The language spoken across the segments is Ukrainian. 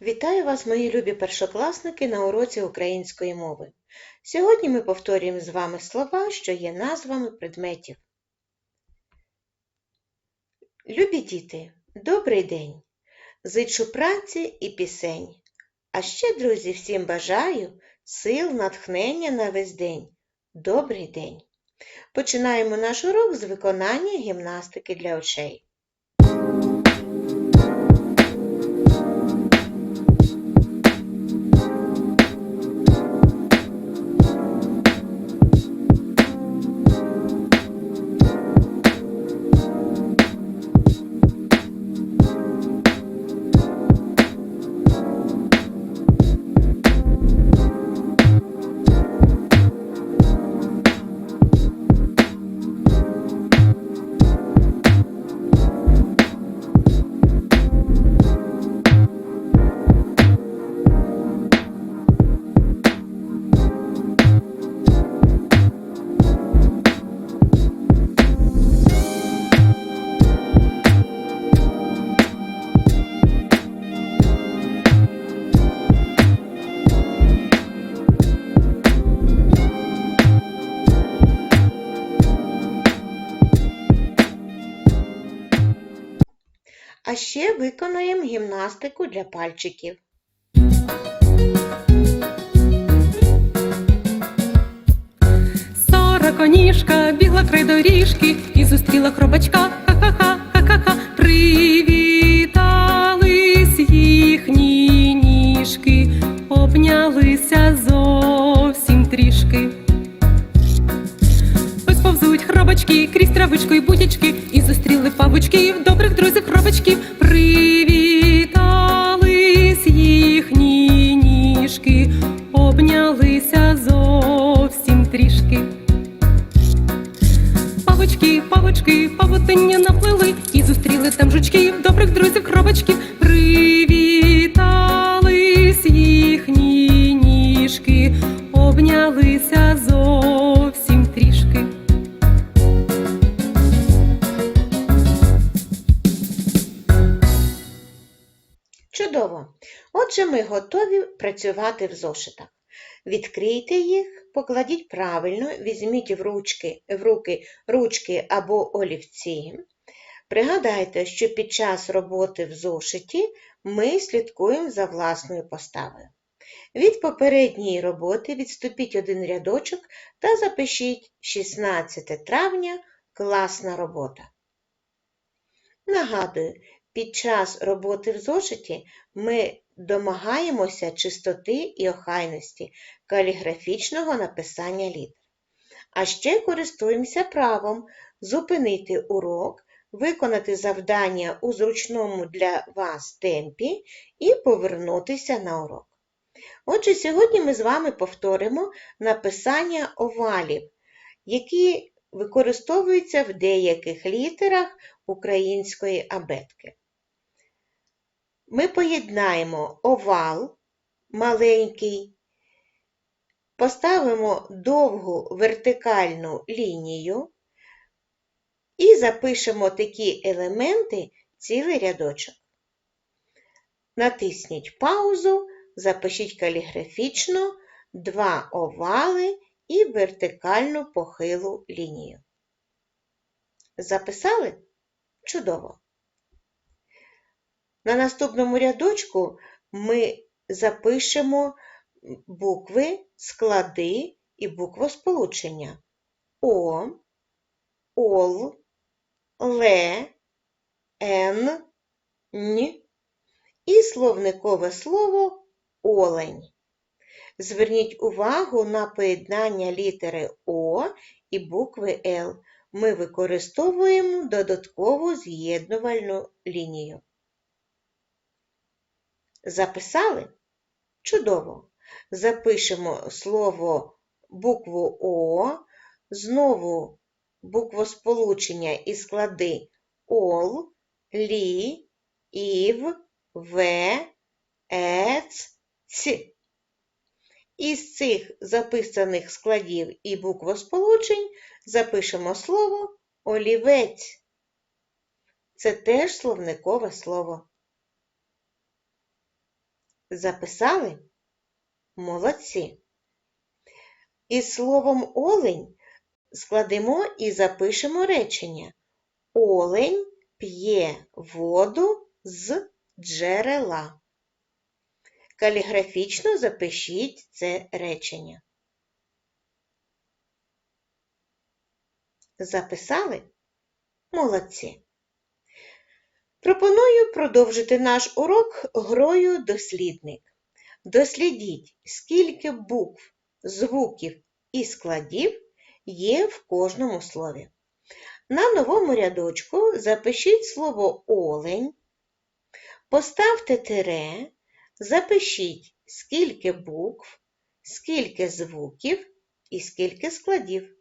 Вітаю вас, мої любі першокласники, на уроці української мови. Сьогодні ми повторюємо з вами слова, що є назвами предметів. Любі діти, добрий день! Зичу праці і пісень. А ще, друзі, всім бажаю сил, натхнення на весь день. Добрий день! Починаємо наш урок з виконання гімнастики для очей. Ще виконаємо гімнастику для пальчиків. Сороконіжка бігла край доріжки і зустріла хробачка. Ха-ха-ха, ха-ха-ха. Привітались їхні ніжки, обнялися зовсім трішки. Ось повзуть хробачки крізь травичку і бутічки, і зустріли павучків, добрих друзів хробачків. Отже, ми готові працювати в зошитах. Відкрийте їх, покладіть правильно, візьміть в, ручки, в руки ручки або олівці. Пригадайте, що під час роботи в зошиті ми слідкуємо за власною поставою. Від попередньої роботи відступіть один рядочок та запишіть 16 травня класна робота. Нагадую, під час роботи в зошиті ми домагаємося чистоти і охайності каліграфічного написання літер. А ще користуємося правом зупинити урок, виконати завдання у зручному для вас темпі і повернутися на урок. Отже, сьогодні ми з вами повторимо написання овалів, які використовуються в деяких літерах української абетки. Ми поєднаємо овал маленький, поставимо довгу вертикальну лінію і запишемо такі елементи цілий рядочок. Натисніть паузу, запишіть каліграфічно два овали і вертикальну похилу лінію. Записали? Чудово! На наступному рядочку ми запишемо букви, склади і буквосполучення О, ОЛ, ЛЕ, Н, Н і словникове слово олень. Зверніть увагу на поєднання літери О і букви Л. Ми використовуємо додаткову з'єднувальну лінію. Записали? Чудово! Запишемо слово букву О, знову буквосполучення і склади ОЛ, ЛІ, ІВ, В, ЕЦ, Ц. Із цих записаних складів і буквосполучень запишемо слово олівець. Це теж словникове слово. Записали? Молодці. Із словом олень складемо і запишемо речення. Олень п'є воду з джерела. Каліграфічно запишіть це речення. Записали? Молодці. Пропоную продовжити наш урок грою дослідник. Дослідіть, скільки букв, звуків і складів є в кожному слові. На новому рядочку запишіть слово олень, поставте тире, запишіть, скільки букв, скільки звуків і скільки складів.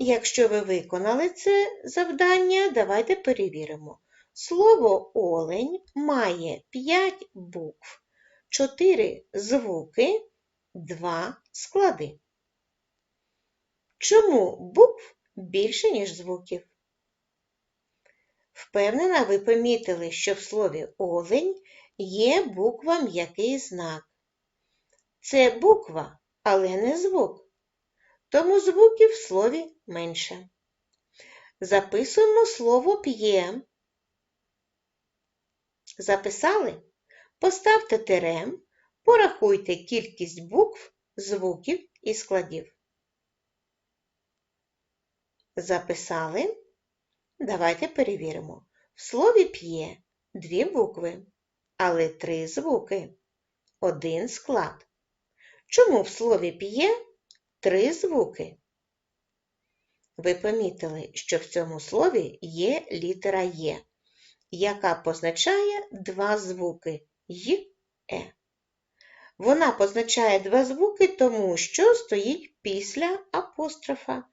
Якщо ви виконали це завдання, давайте перевіримо. Слово олень має 5 букв, 4 звуки, 2 склади. Чому букв більше, ніж звуків? Впевнена, ви помітили, що в слові олень є буква м'який знак. Це буква, але не звук. Тому звуків в слові менше. Записуємо слово п'є. Записали? Поставте тирем, порахуйте кількість букв, звуків і складів. Записали? Давайте перевіримо. В слові п'є дві букви, але три звуки, один склад. Чому в слові п'є три звуки? Ви помітили, що в цьому слові є літера Є, яка позначає два звуки й, е. Вона позначає два звуки, тому що стоїть після апострофа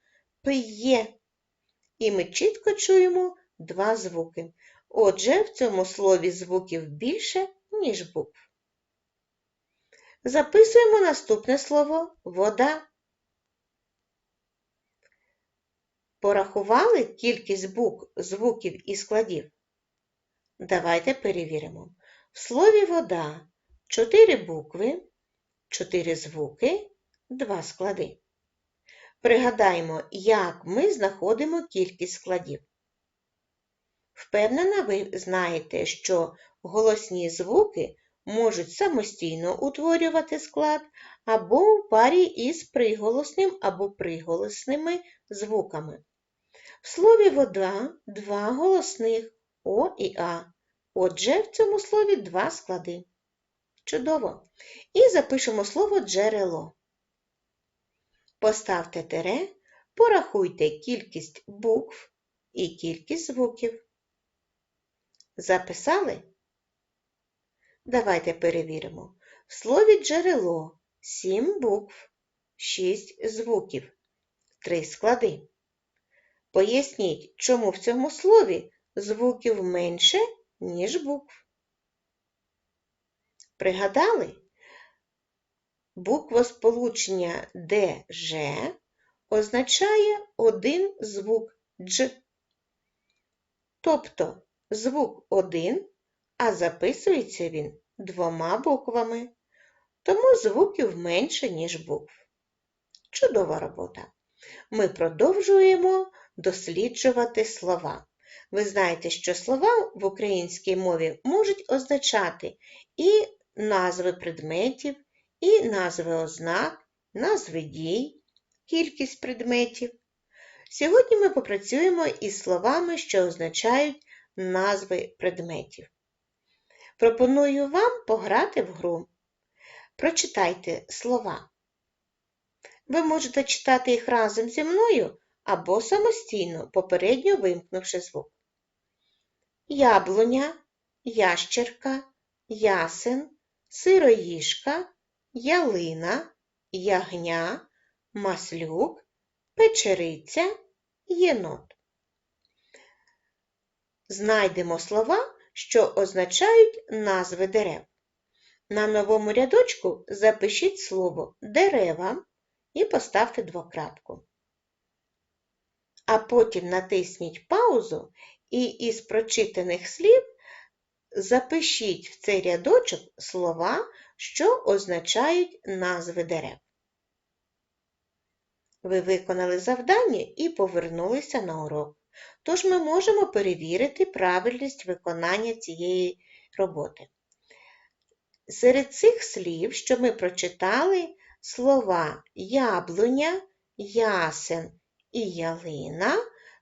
п'є. І ми чітко чуємо два звуки. Отже, в цьому слові звуків більше, ніж букв. Записуємо наступне слово вода. Порахували кількість букв, звуків і складів? Давайте перевіримо. В слові вода чотири букви, чотири звуки, два склади. Пригадаємо, як ми знаходимо кількість складів. Впевнена, ви знаєте, що голосні звуки можуть самостійно утворювати склад або в парі із приголосним або приголосними звуками. В слові вода два голосних О і А. Отже, в цьому слові два склади. Чудово! І запишемо слово джерело. Поставте тире, порахуйте кількість букв і кількість звуків. Записали? Давайте перевіримо. В слові джерело 7 букв, 6 звуків, 3 склади. Поясніть, чому в цьому слові звуків менше, ніж букв. Пригадали? Буквосполучення ДЖ означає один звук Дж. Тобто звук один, а записується він двома буквами, тому звуків менше, ніж букв. Чудова робота. Ми продовжуємо досліджувати слова. Ви знаєте, що слова в українській мові можуть означати і назви предметів, і назви ознак, назви дій, кількість предметів. Сьогодні ми попрацюємо із словами, що означають назви предметів. Пропоную вам пограти в гру. Прочитайте слова. Ви можете читати їх разом зі мною або самостійно, попередньо вимкнувши звук. Яблуня, ящерка, ясен, сироїшка, ялина, ягня, маслюк, печериця, єнот. Знайдемо слова, що означають назви дерев. На новому рядочку запишіть слово дерева і поставте двокрапку. А потім натисніть паузу і із прочитаних слів запишіть в цей рядочок слова, що означають назви дерев. Ви виконали завдання і повернулися на урок. Тож ми можемо перевірити правильність виконання цієї роботи. Серед цих слів, що ми прочитали, слова яблуня, ясен і ялина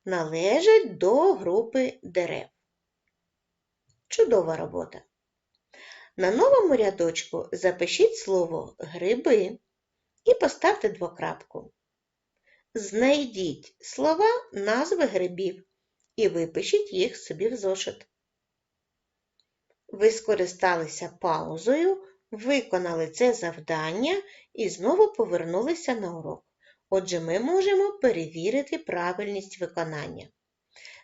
належать до групи дерев. Чудова робота. На новому рядочку запишіть слово гриби і поставте двокрапку. Знайдіть слова назви грибів і випишіть їх собі в зошит. Ви скористалися паузою, виконали це завдання і знову повернулися на урок. Отже, ми можемо перевірити правильність виконання.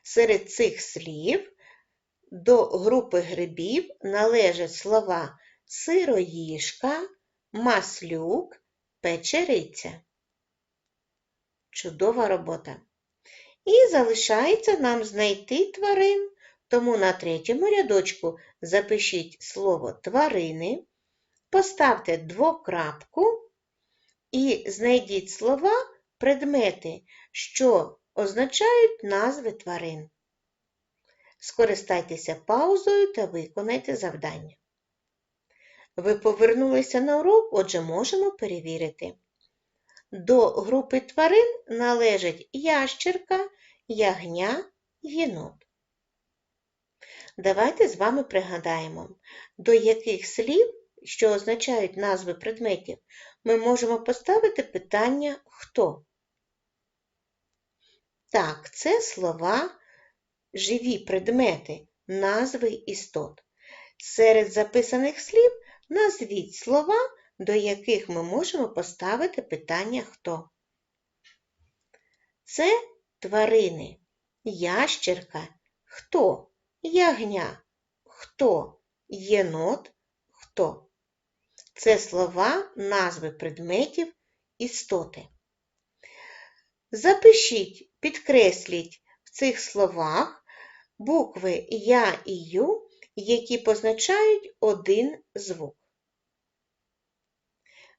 Серед цих слів до групи грибів належать слова сироїжка, маслюк, печериця. Чудова робота. І залишається нам знайти тварин, тому на третьому рядочку запишіть слово тварини, поставте двокрапку і знайдіть слова предмети, що означають назви тварин. Скористайтеся паузою та виконайте завдання. Ви повернулися на урок, отже, можемо перевірити. До групи тварин належать ящерка, ягня, єнот. Давайте з вами пригадаємо, до яких слів, що означають назви предметів, ми можемо поставити питання хто. Так, це слова живі предмети, назви істот. Серед записаних слів назвіть слова, до яких ми можемо поставити питання хто. Це тварини, ящерка, хто, ягня, хто, єнот, хто. Це слова, назви предметів, істоти. Запишіть, підкресліть в цих словах букви Я і Ю, які позначають один звук.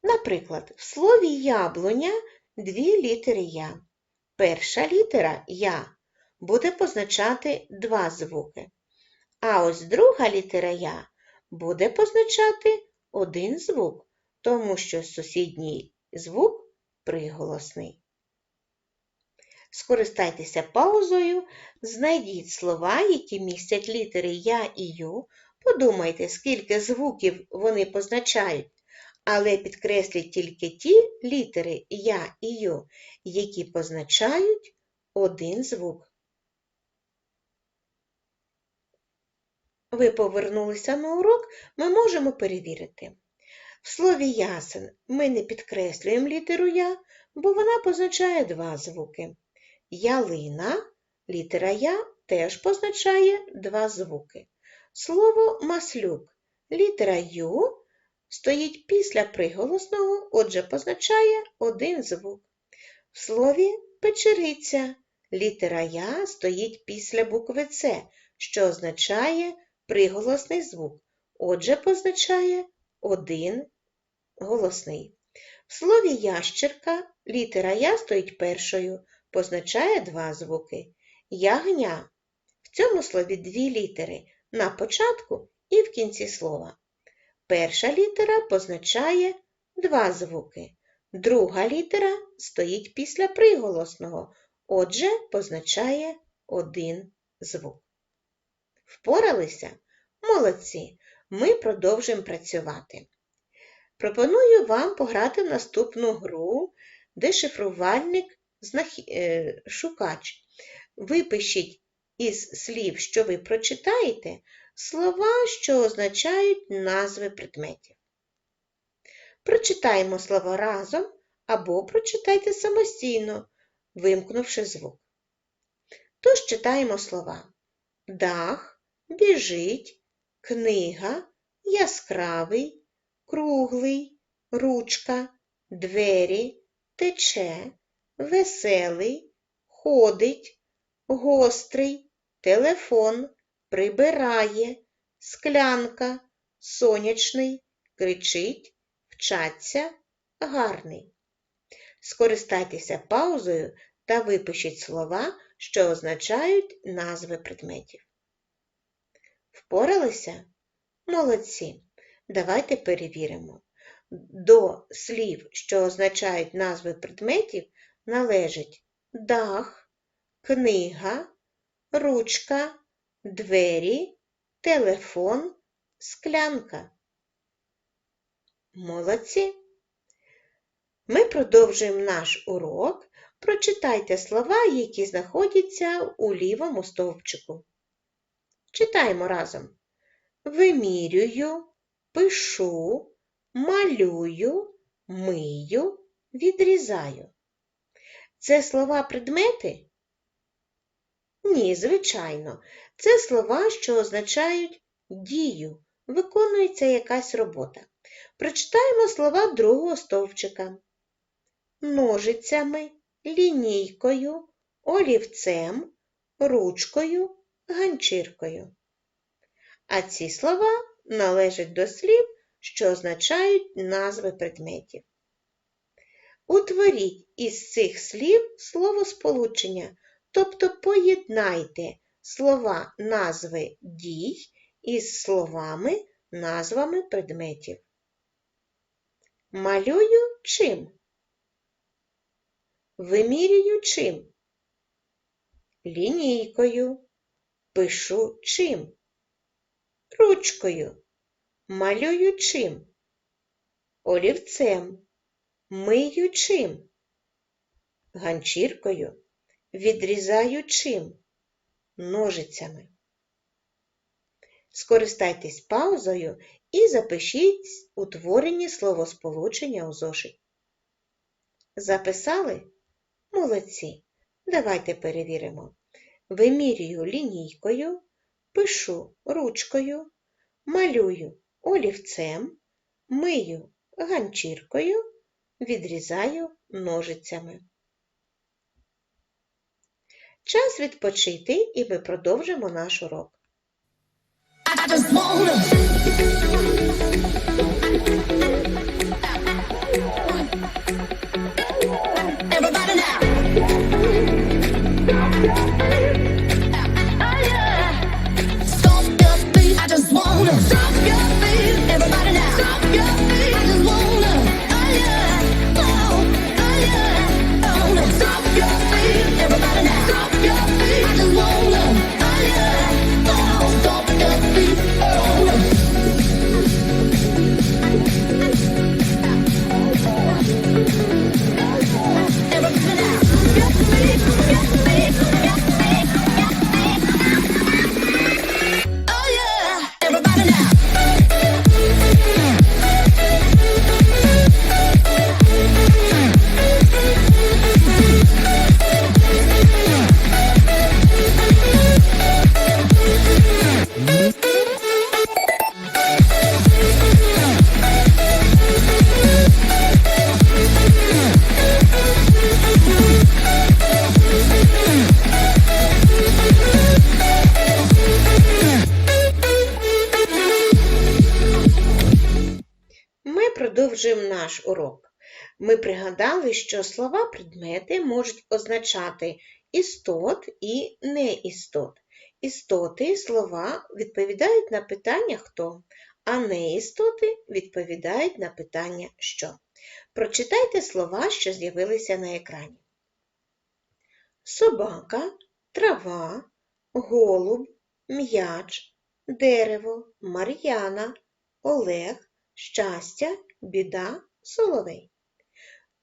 Наприклад, в слові яблуня дві літери Я. Перша літера Я буде позначати два звуки, а ось друга літера Я буде позначати один звук, тому що сусідній звук приголосний. Скористайтеся паузою, знайдіть слова, які містять літери Я і Ю, подумайте, скільки звуків вони позначають, але підкресліть тільки ті літери Я і Ю, які позначають один звук. Ви повернулися на урок, ми можемо перевірити. В слові ясен ми не підкреслюємо літеру Я, бо вона позначає два звуки. Ялина, літера Я теж позначає два звуки. Слово маслюк, літера Ю стоїть після приголосного, отже, позначає один звук. В слові печериця, літера Я стоїть після букви С, що означає приголосний звук, отже, позначає один голосний. В слові ящерка літера Я стоїть першою, позначає два звуки. Ягня. В цьому слові дві літери на початку і в кінці слова. Перша літера позначає два звуки. Друга літера стоїть після приголосного, отже, позначає один звук. Впоралися? Молодці! Ми продовжуємо працювати. Пропоную вам пограти в наступну гру, де шифрувальник е. Випишіть із слів, що ви прочитаєте, слова, що означають назви предметів. Прочитаємо слова разом або прочитайте самостійно, вимкнувши звук. Тож читаємо слова дах, біжить, книга, яскравий, круглий, ручка, двері, тече, веселий, ходить, гострий, телефон, прибирає, склянка, сонячний, кричить, вчаться, гарний. Скористайтеся паузою та випишіть слова, що означають назви предметів. Впоралися? Молодці! Давайте перевіримо. До слів, що означають назви предметів, належить дах, книга, ручка, двері, телефон, склянка. Молодці! Ми продовжуємо наш урок. Прочитайте слова, які знаходяться у лівому стовпчику. Читаємо разом. Вимірюю, пишу, малюю, мию, відрізаю. Це слова предмети? Ні, звичайно. Це слова, що означають дію, виконується якась робота. Прочитаємо слова другого стовпчика. Ножицями, лінійкою, олівцем, ручкою, ганчіркою. А ці слова належать до слів, що означають назви предметів. Утворіть із цих слів словосполучення, тобто поєднайте слова назви дій із словами назвами предметів. Малюю чим? Вимірюю чим? Лінійкою. Пишу чим? Ручкою. Малюю чим? Олівцем. Мию чим? Ганчіркою. Відрізаю чим? Ножицями. Скористайтесь паузою і запишіть утворені словосполучення у зошит. Записали? Молодці. Давайте перевіримо. Вимірюю лінійкою, пишу ручкою, малюю олівцем, мию ганчіркою, відрізаю ножицями. Час відпочити і ми продовжимо наш урок. Наш. Ми пригадали, що слова предмети можуть означати істот і неістот. Істоти слова відповідають на питання хто, а неістоти відповідають на питання що. Прочитайте слова, що з'явилися на екрані. Собака, трава, голуб, м'яч, дерево, Мар'яна, Олег, щастя, біда, соловей.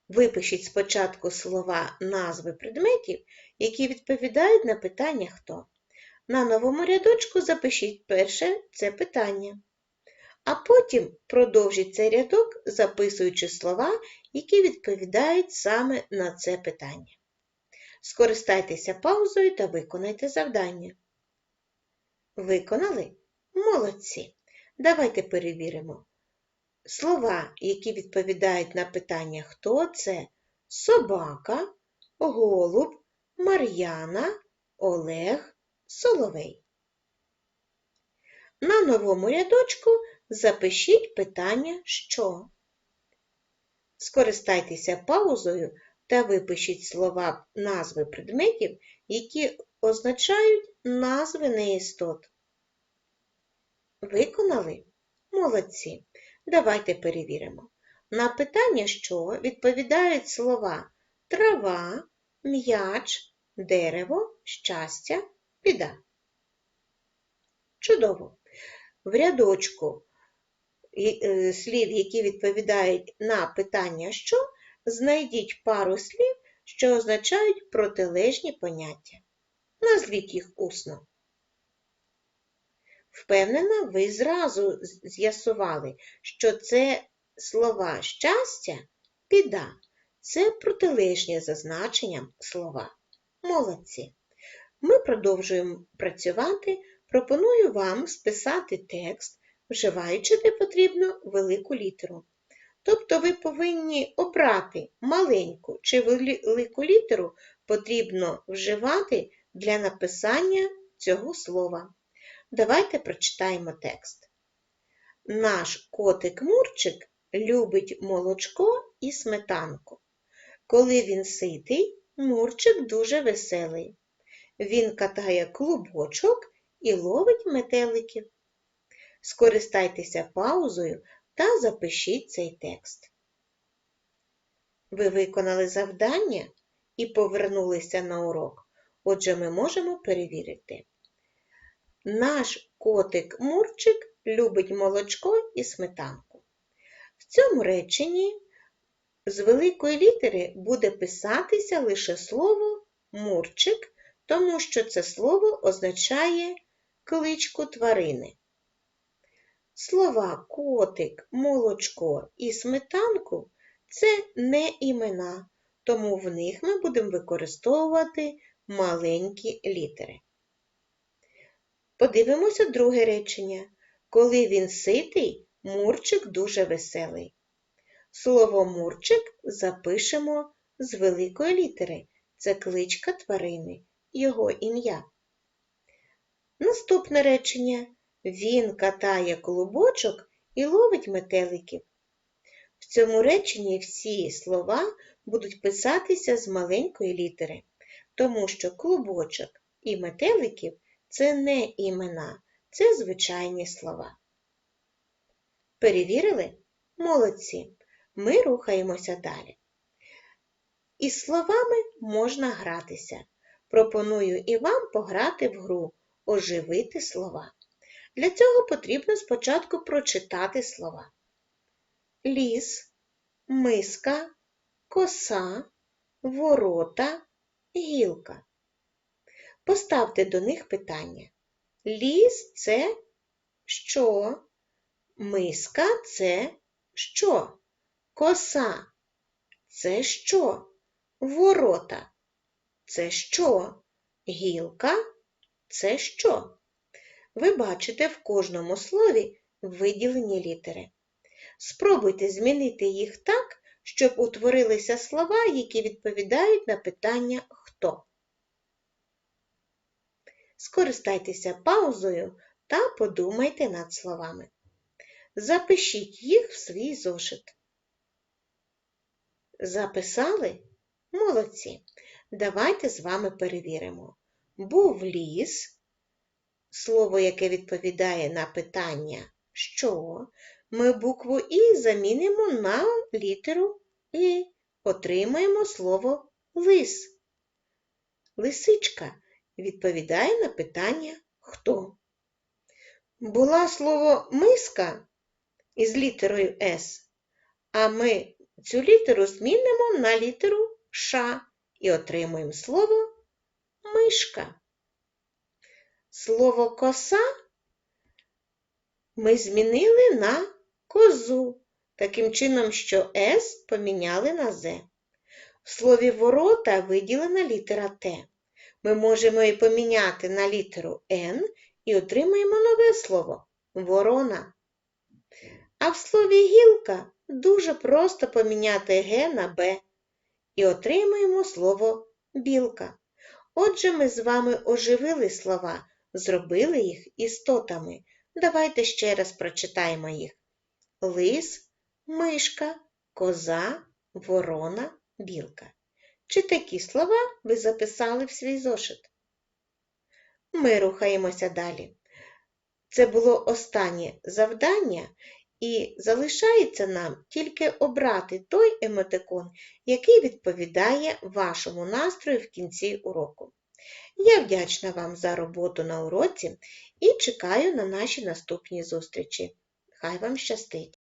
Випишіть спочатку слова назви предметів, які відповідають на питання хто. На новому рядочку запишіть перше це питання. А потім продовжіть цей рядок, записуючи слова, які відповідають саме на це питання. Скористайтеся паузою та виконайте завдання. Виконали? Молодці! Давайте перевіримо. Слова, які відповідають на питання хто це собака, голуб, Мар'яна, Олег, Соловей. На новому рядочку запишіть питання що. Скористайтеся паузою та випишіть слова назви предметів, які означають назви неістот. Виконали? Молодці. Давайте перевіримо. На питання що відповідають слова трава, м'яч, дерево, щастя, біда. Чудово. В рядочку е, слів, які відповідають на питання що, знайдіть пару слів, що означають протилежні поняття. Назвіть їх усно. Впевнена, ви зразу з'ясували, що це слова щастя, біда. Це протилежні за значенням слова. Молодці. Ми продовжуємо працювати. Пропоную вам списати текст, вживаючи де потрібно велику літеру. Тобто ви повинні обрати маленьку чи велику літеру потрібно вживати для написання цього слова. Давайте прочитаємо текст. Наш котик Мурчик любить молочко і сметанку. Коли він ситий, Мурчик дуже веселий. Він катає клубочок і ловить метеликів. Скористайтеся паузою та запишіть цей текст. Ви виконали завдання і повернулися на урок. Отже, ми можемо перевірити. Наш котик Мурчик любить молочко і сметанку. В цьому реченні з великої літери буде писатися лише слово Мурчик, тому що це слово означає кличку тварини. Слова котик, молочко і сметанку це не імена, тому в них ми будемо використовувати маленькі літери. Подивимося друге речення. Коли він ситий, Мурчик дуже веселий. Слово Мурчик запишемо з великої літери. Це кличка тварини, його ім'я. Наступне речення. Він катає клубочок і ловить метеликів. В цьому реченні всі слова будуть писатися з маленької літери, тому що клубочок і метеликів це не імена, це звичайні слова. Перевірили? Молодці. Ми рухаємося далі. Із словами можна гратися. Пропоную і вам пограти в гру оживити слова. Для цього потрібно спочатку прочитати слова. Ліс, миска, коса, ворота, гілка. Поставте до них питання. Ліс це що? Миска це що? Коса це що? Ворота це що? Гілка це що? Ви бачите в кожному слові виділені літери. Спробуйте змінити їх так, щоб утворилися слова, які відповідають на питання хто. Скористайтеся паузою та подумайте над словами. Запишіть їх в свій зошит. Записали? Молодці. Давайте з вами перевіримо. Був ліс, слово, яке відповідає на питання що, ми букву І замінимо на літеру І. Отримаємо слово лис. Лисичка відповідає на питання хто. Була слово миска із літерою С, а ми цю літеру змінимо на літеру Ш і отримуємо слово мишка. Слово коса ми змінили на козу, таким чином, що С поміняли на З. В слові ворота виділена літера Т. Ми можемо її поміняти на літеру Н і отримаємо нове слово ворона. А в слові гілка дуже просто поміняти Г на Б і отримаємо слово білка. Отже, ми з вами оживили слова, зробили їх істотами. Давайте ще раз прочитаємо їх. Лис, мишка, коза, ворона, білка. Чи такі слова ви записали в свій зошит? Ми рухаємося далі. Це було останнє завдання, і залишається нам тільки обрати той емотикон, який відповідає вашому настрою в кінці уроку. Я вдячна вам за роботу на уроці і чекаю на наші наступні зустрічі. Хай вам щастить!